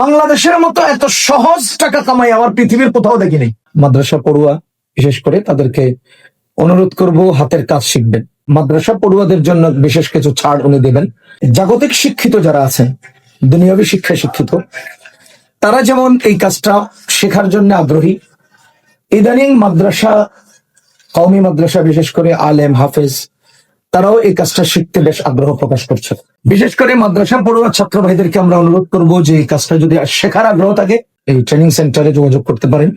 বাংলাদেশের মতো এত সহজ টাকা কামাই আমার পৃথিবীর কোথাও দেখিনি। মাদ্রাসা পড়ুয়া, বিশেষ করে তাদেরকে অনুরোধ করব হাতের কাজ শিখবেন। মাদ্রাসা পড়ুয়াদের জন্য বিশেষ কিছু ছাড় উনি দেবেন। জাগতিক শিক্ষিত যারা আছেন, দুনিয়াবী শিক্ষায় শিক্ষিত, তারা যেমন এই কাজটা শেখার জন্য আগ্রহী, ইদানিং মাদ্রাসা, কওমি মাদ্রাসা বিশেষ করে আলেম, হাফেজ তারাও এই কাজটা শিখতে বেশ আগ্রহ প্রকাশ করছে। বিশেষ করে মাদ্রাসা পড়ুয়া ছাত্র ভাইদেরকে আমরা অনুরোধ করব যে এই কাজটা যদি শেখার আগ্রহ থাকে, এই ট্রেনিং সেন্টারে যোগাযোগ করতে পারেন।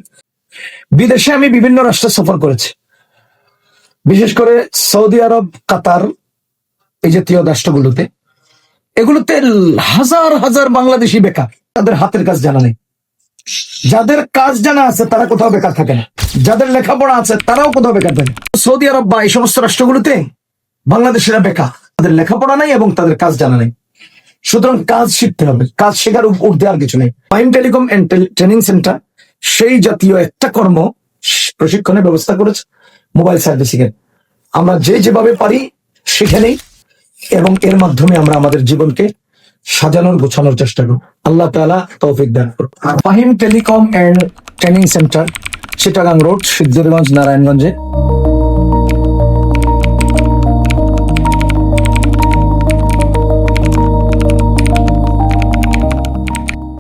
বিদেশে আমি বিভিন্ন রাষ্ট্রে সফর করেছি। বিশেষ করে সৌদি আরব, কাতার, এই জাতীয় রাষ্ট্রগুলোতে। এগুলোতে হাজার হাজার বাংলাদেশি বেকার তাদের হাতের কাজ জানা নেই। যাদের কাজ জানা আছে, তারা কোথাও বেকার থাকে না। যাদের লেখাপড়া আছে, তারাও কোথাও বেকার থাকে সৌদি আরব বা এই সমস্ত রাষ্ট্রগুলোতে বাংলাদেশিরা বেকার, তাদের লেখাপড়া নাই এবং তাদের কাজ জানা নেই। সুতরাং কাজ শিখতে হবে, কাজ শেখার ঊর্ধ্বে আর কিছু নেই। Maim telecom and training centre সেই জাতীয় একটা কর্ম প্রশিক্ষণের ব্যবস্থা করেছে মোবাইল সার্ভিসিং এর। আমরা যে যেভাবে পারি শিখে নেই এবং এর মাধ্যমে আমরা আমাদের জীবনকে সাজানোর, গোছানোর চেষ্টা করব। আল্লাহ তাআলা তৌফিক দান আর Fahim telecom and training centre Chittagong road Siddhirganj নারায়ণগঞ্জে